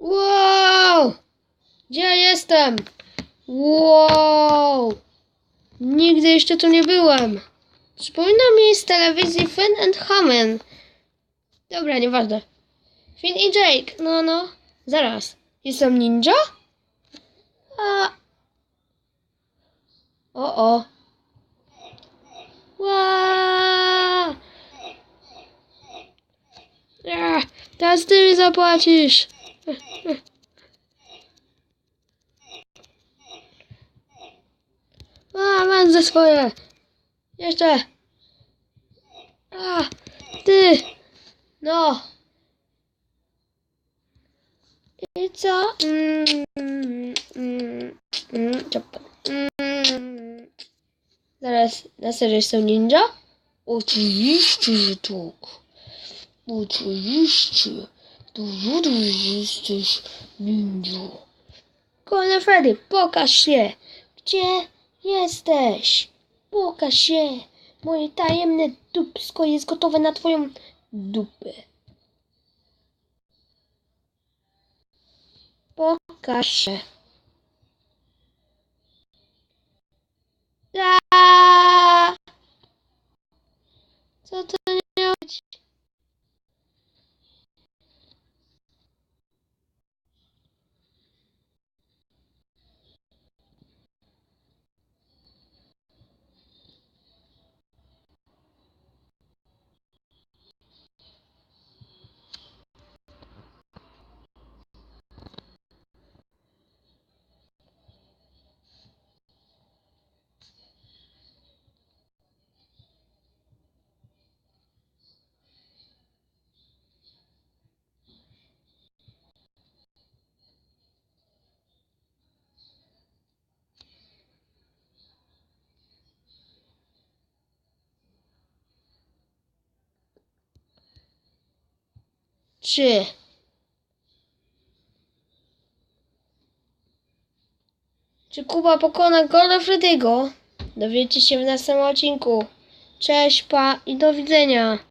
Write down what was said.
Wow! Gdzie ja jestem? Wow! Nigdy jeszcze tu nie byłem. Przypomina mi z telewizji Finn and Hamen. Dobra, nieważne. Finn i Jake. No, no. Zaraz. Jestem ninja? A... O, o. Wow! Teraz ty mi zapłacisz. Ze swoje. Jeszcze. A, ty. No. I co? Mm, mm, mm. Zaraz, na serio jestem ninja? Oczywiście, że tak. Oczywiście. To że jesteś ninja. Kone Freddy, pokaż się. Gdzie jesteś? Pokaż się. Moje tajemne dupsko jest gotowe na twoją dupę. Pokaż się. Aaaa! Co to miało być? Czy Czy Kuba pokona Golda Freddy'ego? Dowiecie się w następnym odcinku. Cześć, pa i do widzenia.